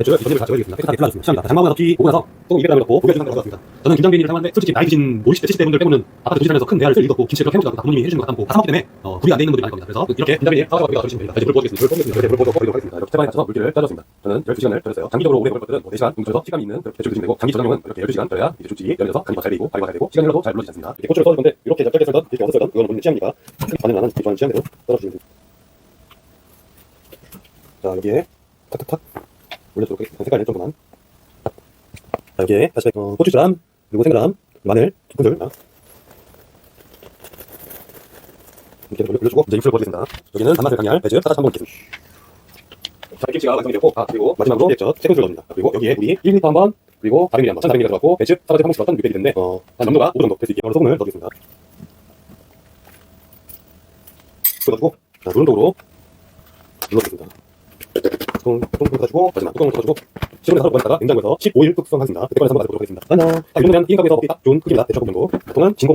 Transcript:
배추를 이번에 다 저어야겠습니다. 깨끗하게. 시작합니다. 장마가 넣기 보고 나서 조금 200g을 넣고 고기를 주는 것같습니다 저는 김장비인을 사용하는데 솔직히 나이 드신 50대, 70대 분들 빼고는 아파트 도시락에서 큰 대야를 쓸 일도 없고 김치를 해먹지도 않고 다 부모님이 해주는 것 같고 다 사먹기 때문에 어, 구비 안돼 있는 분들이 많을 겁니다. 그래서 이렇게 김장비인 사과가 우리가 드시면 됩니다. 이제 물 부어주겠습니다. 물 부어주겠습니다. 이렇게 물 부어서 버리도록 하겠습니다. 이렇게 채반에 가서 물기를 짜줬습니다. 저는 12시간을 절였어요. 장기적으로 오래 먹을 것들은 뭐 4시간 뭉쳐서 시간이 있는 그렇게 배추를 드시면 되고 장기 저장용은 이렇게 12시간 절여야 이제 죽지 열려서 간이 잘 배이고 발효가 잘 되고 시간이 흘러도 잘 물러지지 않습니다. 이렇게 고추를 썰을 건데 이렇게 짧게 썰던 이렇게 어서 썰던 그거는 본인 취향이니까 반은 나는 좋아하는 취향대로 썰어주시면 됩니다. 자 여기에 탁탁탁 올려주도록 하겠습니다. 색깔을 조금만 자 여기에 다시 어, 고추장 그리고 생그람 마늘 스푼들 자. 이렇게 올려- 올려주고 이제 육수를 부어주겠습니다. 여기는 단맛을 강할 배즙 사다시 한번 넣겠습니다. 자, 김치가 완성이 되고 아 그리고 마지막으로 액젓 세 큰술 넣습니다. 그리고 여기에 물이 1리터 한 번, 그리고 400ml 한 번, 1,400ml 들어갔고 배즙 사다시 한 번씩 넣었던 육백이 됐는데 어, 한 점도가 5 정도 될 수 있게 바로 소금을 넣겠습니다. 넣어주고 자, 누른독으로 눌러주겠습니다. 뚜껑, 뚜껑 닫아주고 마지막 뚜껑을 닫아주고 시원에 하루 보냈다가 냉장고에서 15일 숙성하겠습니다. 그때까지 한번 가져보도록 하겠습니다. 안녕. 자, 이 정도면 1인 가구에서 먹기 딱 좋은 크기입니다. 대처 정도. 보통은 진공